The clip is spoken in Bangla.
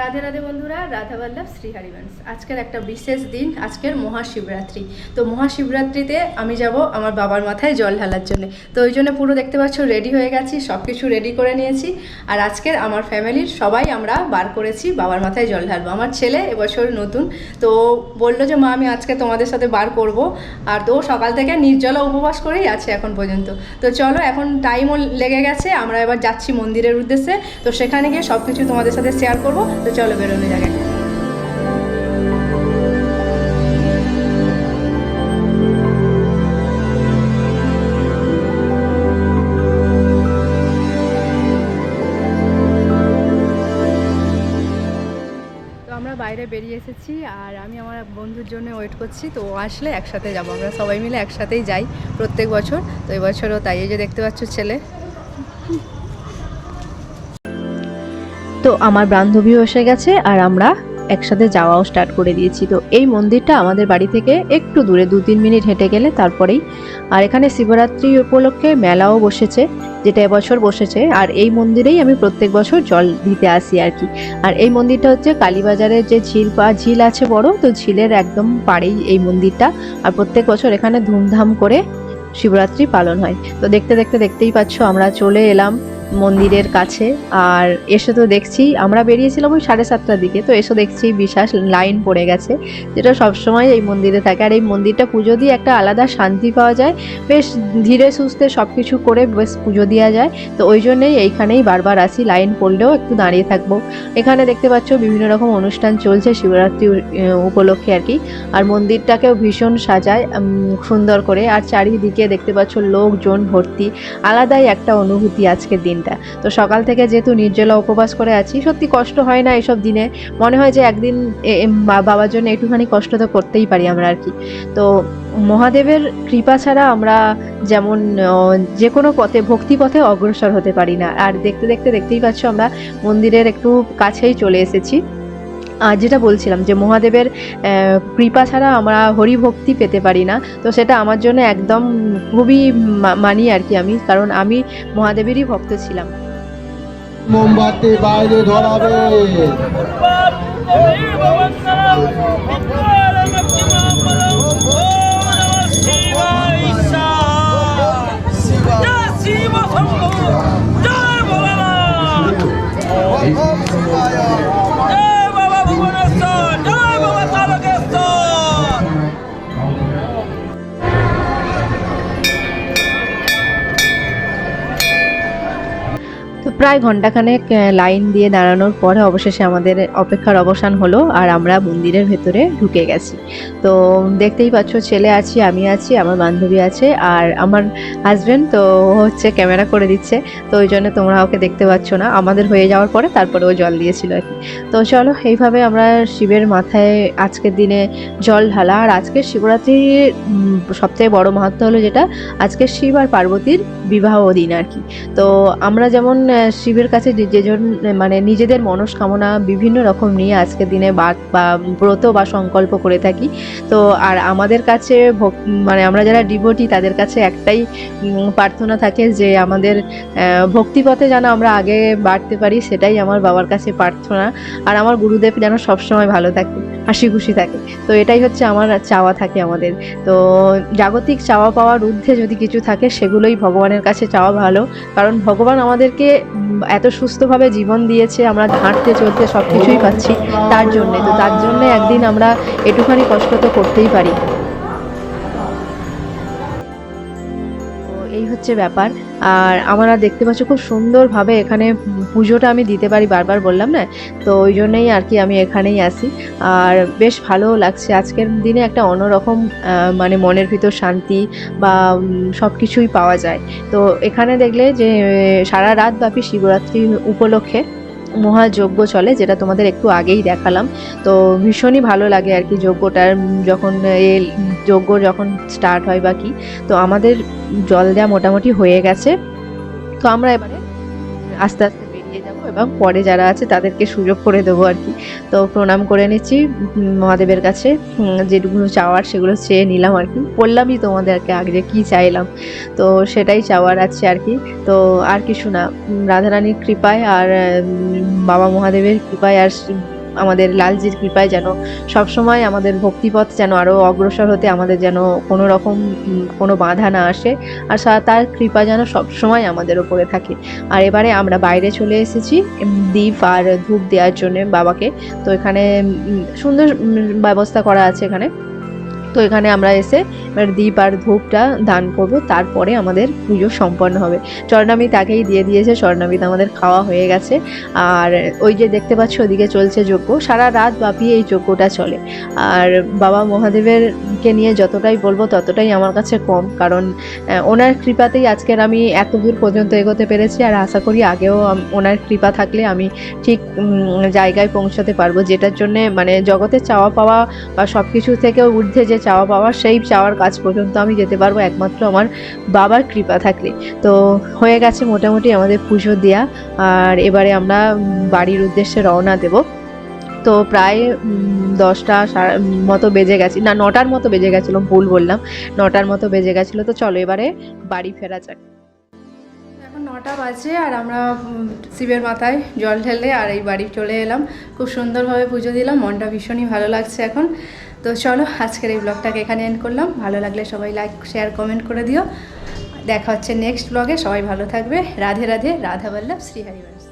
রাধে রাধে বন্ধুরা, রাধা বল্লভ, শ্রী হরিবংশ। আজকের একটা বিশেষ দিন, আজকের মহাশিবরাত্রি। তো মহাশিবরাত্রিতে আমি যাব আমার বাবার মাথায় জল ঢালার জন্য। তো ওই জন্য পুরো দেখতে পাচ্ছ রেডি হয়ে গেছি সব কিছু রেডি করে নিয়েছি। আর আজকের আমার ফ্যামিলির সবাই আমরা বার করেছি বাবার মাথায় জল ঢালবো। আমার ছেলে এবছর নতুন, তো বলল যে, মা, আমি আজকে তোমাদের সাথে বার করব। আর তো সকাল থেকে নির্জলা উপবাস করেই আছে এখন পর্যন্ত। তো চলো, এখন টাইমও লেগে গেছে, আমরা এবার যাচ্ছি মন্দিরের উদ্দেশ্যে। তো সেখানে গিয়ে সব কিছু তোমাদের সাথে শেয়ার করব। তো চলো বেরোনো যাক আমরা বাইরে বেরিয়ে এসেছি আর আমি আমার বন্ধুর জন্য ওয়েট করছি, তো ও আসলে একসাথে যাব। আমরা সবাই মিলে একসাথেই যাই প্রত্যেক বছর। তো এবছরও তাই, এই যে দেখতে পাচ্ছ ছেলে। তো আমার বান্ধবীও এসে গেছে আর আমরা একসাথে যাওয়াও স্টার্ট করে দিয়েছি। তো এই মন্দিরটা আমাদের বাড়ি থেকে একটু দূরে দু তিন মিনিট হেঁটে গেলে তারপরেই। আর এখানে শিবরাত্রি উপলক্ষে মেলাও বসেছে, যেটা এবছর বসেছে। আর এই মন্দিরেই আমি প্রত্যেক বছর জল দিতে আসি আর কি। আর এই মন্দিরটা হচ্ছে কালীবাজারের যে ঝিল, বা ঝিল আছে বড়, তো ঝিলের একদম পাড়েই এই মন্দিরটা। আর প্রত্যেক বছর এখানে ধুমধাম করে শিবরাত্রি পালন হয়। তো দেখতে দেখতে দেখতেই পাচ্ছ, আমরা চলে এলাম। মন্দিরের কাছে। আর এসে তো দেখছি, আমরা বেরিয়েছিলাম ওই সাড়ে সাতটার দিকে, তো এসে দেখছি বিশাল লাইন পড়ে গেছে, যেটা সবসময় এই মন্দিরে থাকে। আর এই মন্দিরটা পুজো দিয়ে একটা আলাদা শান্তি পাওয়া যায়। বেশ ধীরে সুস্থে সব কিছু করে বেশ পুজো দেওয়া যায়। তো ওই জন্যেই এইখানেই বারবার আসি, লাইন পড়লেও একটু দাঁড়িয়ে থাকব। এখানে দেখতে পাচ্ছ বিভিন্ন রকম অনুষ্ঠান চলছে, শিবরাত্রি উপলক্ষে আর কি। আর মন্দিরটাকেও ভীষণ সাজায় সুন্দর করে। আর চারিদিকে দেখতে পাচ্ছ লোকজন ভর্তি। আলাদাই একটা অনুভূতি আজকের দিনটা তো সকাল থেকে যেহেতু নির্জলা উপবাস করে আছি, সত্যি কষ্ট হয় না এসব দিনে। মনে হয় যে একদিন বাবার জন্য একটুখানি কষ্ট তো করতেই পারি আমরা আর কি। তো মহাদেবের কৃপা ছাড়া আমরা যেমন যে কোনো পথে, ভক্তি পথে অগ্রসর হতে পারি না। আর দেখতে দেখতে দেখতেই পাচ্ছ আমরা মন্দিরের একটু কাছেই চলে এসেছি। আর যেটা বলছিলাম যে মহাদেবের কৃপা ছাড়া আমরা হরি ভক্তি পেতে পারি না তো সেটা আমার জন্য একদম খুবই মানি আর কি আমি কারণ আমি মহাদেবেরই ভক্ত ছিলাম। মোমবাতি বাইরে ধরাবে। প্রায় ঘন্টাখানেক লাইন দিয়ে দাঁড়ানোর পরে অবশেষে আমাদের অপেক্ষার অবসান হলো আর আমরা মন্দিরের ভেতরে ঢুকে গেছি। তো দেখতেই পাচ্ছ, ছেলে আছি, আমি আছি, আমার বান্ধবী আছে আর আমার হাজবেন্ড তো হচ্ছে ক্যামেরা করে দিচ্ছে। তো ওই জন্য তোমরা ওকে দেখতে পাচ্ছ না। আমাদের হয়ে যাওয়ার পরে তারপরে ও জল দিয়েছিল আর কি। তো চলো, এইভাবে আমরা শিবের মাথায় আজকের দিনে জল ঢালা। আর আজকের শিবরাত্রির সবথেকে বড় মাহাত্ম হলো যেটা, আজকে শিব আর পার্বতীর বিবাহ দিন আর কি। তো আমরা যেমন শিবের কাছে যেজন মানে নিজেদের মনস্কামনা বিভিন্ন রকম নিয়ে আজকের দিনে বাদ বা ব্রত বা সংকল্প করে থাকি। তো আর আমাদের কাছে মানে আমরা যারা ডিভোটি তাদের কাছে একটাই প্রার্থনা থাকে যে আমাদের ভক্তিপথে যেন আমরা আগে বাড়তে পারি, সেটাই আমার বাবার কাছে প্রার্থনা। আর আমার গুরুদেব যেন সবসময় ভালো থাকে, হাসি খুশি থাকে। তো এটাই হচ্ছে আমার চাওয়া থাকে আমাদের। তো জাগতিক চাওয়া পাওয়ার ঊর্ধ্বে যদি কিছু থাকে, সেগুলোই ভগবানের কাছে চাওয়া ভালো। কারণ ভগবান আমাদেরকে এত সুস্থভাবে জীবন দিয়েছে, আমরা হাঁটতে চলতে সব কিছুই পাচ্ছি তার জন্যে। তো তার জন্যে একদিন আমরা একটুখানি কষ্ট তো করতেই পারি। এই হচ্ছে ব্যাপার। আর আমরা দেখতে পাচ্ছি খুব সুন্দরভাবে এখানে পুজোটা আমি দিতে পারি, বারবার বললাম না? তো ওই জন্যই আর কি আমি এখানেই আসি আর বেশ ভালো লাগছে। আজকের দিনে একটা অন্যরকম মানে মনের ভিতর শান্তি বা সব কিছুই পাওয়া যায়। তো এখানে দেখলে যে, সারা রাত ব্যাপী শিবরাত্রি উপলক্ষে মহাযজ্ঞ চলে, যেটা তোমাদের একটু আগেই দেখালাম। তো ভীষণই ভালো লাগে আর কি যজ্ঞটার, যখন এ যজ্ঞ যখন স্টার্ট হয় বা কি। তো আমাদের জল দেওয়া মোটামুটি হয়ে গেছে। তো আমরা এবারে আস্তে আস্তে এবং পরে যারা আছে তাদেরকে সুযোগ করে দেবো আর কি। তো প্রণাম করে নিচ্ছি মহাদেবের কাছে। যেটুকু চাওয়ার সেগুলো চেয়ে নিলাম আর কি। বললামই তোমাদেরকে আগে কি চাইলাম। তো সেটাই চাওয়ার আছে আর কি। তো আর কিছু না। রাধারানীর কৃপায় আর বাবা মহাদেবের কৃপায় আর আমাদের লালজির কৃপায় যেন সবসময় আমাদের ভক্তিপথ যেন আরও অগ্রসর হতে, আমাদের যেন কোনো রকম কোনো বাধা না আসে, আর তার কৃপা যেন সবসময় আমাদের ওপরে থাকে। আর এবারে আমরা বাইরে চলে এসেছি দ্বীপ আর ধূপ দেওয়ার জন্য বাবাকে। তো এখানে সুন্দর ব্যবস্থা করা আছে এখানে। তো এখানে আমরা এসে দীপ আর ধূপটা দান করব, তারপরে আমাদের পুজো সম্পন্ন হবে। স্বর্ণামিত তাকেই দিয়ে দিয়েছে, স্বর্ণামিত আমাদের খাওয়া হয়ে গেছে। আর ওই যে দেখতে পাচ্ছ, ওদিকে চলছে যজ্ঞ। সারা রাত ব্যাপী এই যজ্ঞটা চলে। আর বাবা মহাদেবেরকে নিয়ে যতটাই বলব, ততটাই আমার কাছে কম। কারণ ওনার কৃপাতেই আজকের আমি এত দূর পর্যন্ত এগোতে পেরেছি। আর আশা করি আগেও ওনার কৃপা থাকলে আমি ঠিক জায়গায় পৌঁছাতে পারব। যেটার জন্যে মানে জগতে চাওয়া পাওয়া বা সব কিছু থেকে ঊর্ধ্বে যে চাওয়া পাওয়া, সেই চাওয়ার কাজ পর্যন্ত আমি যেতে পারব একমাত্র আমার বাবার কৃপা থাকলে। তো হয়ে গেছে মোটামুটি আমাদের পুজো দেওয়া আর এবারে আমরা বাড়ির উদ্দেশ্যে রওনা দেব। তো প্রায় দশটা মতো বেজে গেছি, না, নটার মতো বেজে গেছিল, ভুল বললাম, নটার মতো বেজে গেছিল, তো চলো এবারে বাড়ি ফেরা যাক। নটা বাজে আর আমরা শিবের মাথায় জল ঢেলে আর এই বাড়ি চলে এলাম। খুব সুন্দরভাবে পুজো দিলাম, মনটা ভীষণই ভালো লাগছে এখন। তো চলো, আজকের এই ব্লগটাকে এখানে এন্ড করলাম। ভালো লাগলে সবাই লাইক শেয়ার কমেন্ট করে দিও। দেখা হচ্ছে নেক্সট ব্লগে সবাই ভালো থাকবে। রাধে রাধে, রাধা বল্লভ, শ্রী হরিবংশ